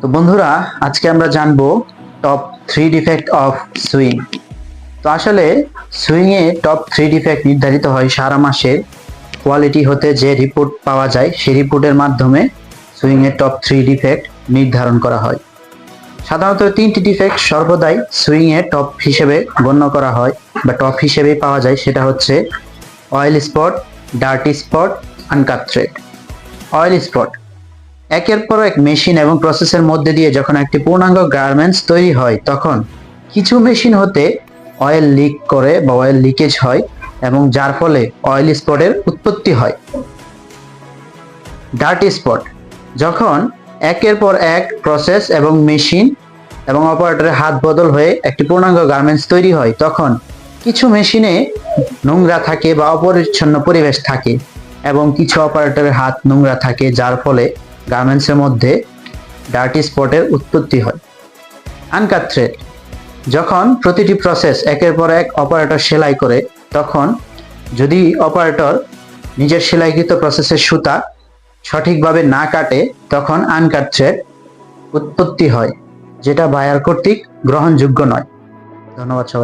তো বন্ধুরা, আজকে আমরা জানব top three defect of swing তো আসলে সুইংয়ে টপ থ্রি ডিফেক্ট নির্ধারিত হয় সারা মাসের। কোয়ালিটি হতে যে রিপোর্ট পাওয়া যায়, সেই রিপোর্টের মাধ্যমে সুইংয়ের টপ থ্রি ডিফেক্ট নির্ধারণ করা হয়। সাধারণত তিনটি ডিফেক্ট সর্বদাই সুইংয়ে টপ হিসেবে গণ্য করা হয় বা টপ হিসেবেই পাওয়া যায়, সেটা হচ্ছে oil spot dirty spot uncut thread oil spot একের পর এক মেশিন এবং প্রসেসের মধ্যে দিয়ে যখন একটি পূর্ণাঙ্গ গার্মেন্টস তৈরি হয়, তখন কিছু মেশিন হতে অয়েল লিক করে বা অয়েল লিকেজ হয় এবং যার ফলে অয়েল স্পটের উৎপত্তি হয়। ডার্টি স্পট যখন একের পর এক প্রসেস এবং মেশিন এবং অপারেটরের হাত বদল হয়ে একটি পূর্ণাঙ্গ গার্মেন্টস তৈরি হয়, তখন কিছু মেশিনে নোংরা থাকে বা অপরিচ্ছন্ন পরিবেশ থাকে এবং কিছু অপারেটরের হাত নোংরা থাকে, যার ফলে গার্মেন্টসের মধ্যে ডার্টি স্পটের উৎপত্তি হয়। আনকাট থ্রেড যখন প্রতিটি প্রসেস একের পর এক অপারেটর সেলাই করে, তখন যদি অপারেটর নিজের সেলাইকৃত প্রসেসের সুতা সঠিকভাবে না কাটে, তখন আনকাট থ্রেড উৎপত্তি হয়, যেটা বায়ার কর্তৃক গ্রহণযোগ্য নয়। ধন্যবাদ সবাই